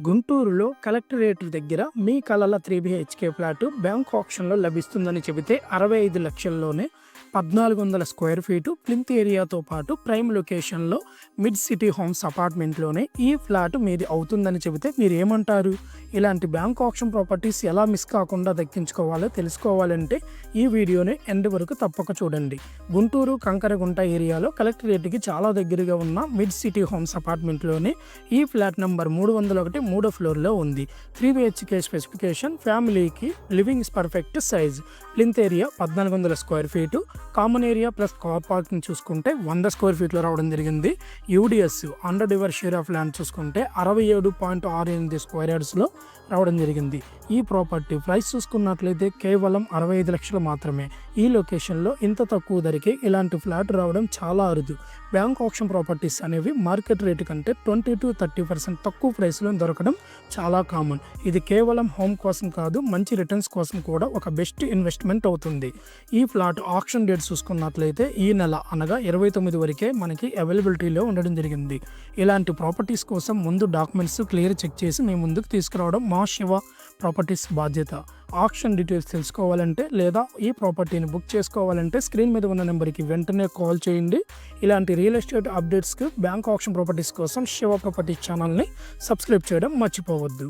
గుంటూరులో కలెక్టరేట్ దగ్గర మీ కలల త్రీ బిహెచ్కే ఫ్లాట్ బ్యాంక్ ఆప్షన్లో లభిస్తుందని చెబితే అరవై ఐదు లక్షల్లోనే పద్నాలుగు వందల స్క్వేర్ ఫీటు ప్లింత్ ఏరియాతో పాటు ప్రైమ్ లొకేషన్లో మిడ్ సిటీ హోమ్స్ అపార్ట్మెంట్లోనే ఈ ఫ్లాట్ మీది అవుతుందని చెబితే మీరు ఏమంటారు ఇలాంటి బ్యాంక్ ఆప్షన్ ప్రాపర్టీస్ ఎలా మిస్ కాకుండా దక్కించుకోవాలో తెలుసుకోవాలంటే ఈ వీడియోని ఎండ్ వరకు తప్పక చూడండి. గుంటూరు కంకరగుంట ఏరియాలో కలెక్టరేట్కి చాలా దగ్గరగా ఉన్న మిడ్ సిటీ హోమ్స్ అపార్ట్మెంట్లోనే ఈ ఫ్లాట్ నెంబర్ మూడు వందల ఒకటి మూడో ఫ్లోర్లో ఉంది. త్రీ బిహెచ్కే స్పెసిఫికేషన్ ఫ్యామిలీకి living perfect size. Plinth area పద్నాలుగు వందల square feet. Common area plus car parking చూసుకుంటే వంద స్క్వేర్ ఫీట్లో రావడం జరిగింది. UDS under డివర్ share of land చూసుకుంటే అరవై ఏడు పాయింట్ ఆరు ఎనిమిది స్క్వేర్ యార్డ్స్లో రావడం జరిగింది. ఈ ప్రాపర్టీ ప్రైస్ చూసుకున్నట్లయితే కేవలం అరవై ఐదు లక్షలు మాత్రమే. ఈ లొకేషన్లో ఇంత తక్కువ ధరకే ఇలాంటి ఫ్లాట్ రావడం చాలా అరుదు. బ్యాంక్ ఆప్షన్ ప్రాపర్టీస్ అనేవి మార్కెట్ రేటు కంటే ట్వంటీ టు థర్టీ పర్సెంట్ తక్కువ ప్రైస్లో దొరకడం చాలా కామన్ ఇది కేవలం హోమ్ కోసం కాదు మంచి రిటర్న్స్ కోసం కూడా ఒక బెస్ట్ ఇన్వెస్ట్మెంట్ అవుతుంది. ఈ ఫ్లాట్ ఆప్షన్ డేట్ చూసుకున్నట్లయితే ఈ నెల అనగా ఇరవై తొమ్మిది వరకే మనకి అవైలబిలిటీలో ఉండడం జరిగింది. ఇలాంటి ప్రాపర్టీస్ కోసం ముందు డాక్యుమెంట్స్ క్లియర్ చెక్ చేసి మీ ముందుకు తీసుకురావడం మా శివ ప్రాపర్టీస్ బాధ్యత. ఆప్షన్ డీటెయిల్స్ తెలుసుకోవాలంటే లేదా ఈ ప్రాపర్టీని బుక్ చేసుకోవాలంటే స్క్రీన్ మీద ఉన్న నెంబర్కి వెంటనే కాల్ చేయండి. ఇలాంటి రియల్ ఎస్టేట్ అప్డేట్స్కి బ్యాంక్ ఆప్షన్ ప్రాపర్టీస్ కోసం శివ ప్రాపర్టీస్ ఛానల్ని సబ్స్క్రైబ్ చేయడం మర్చిపోవద్దు.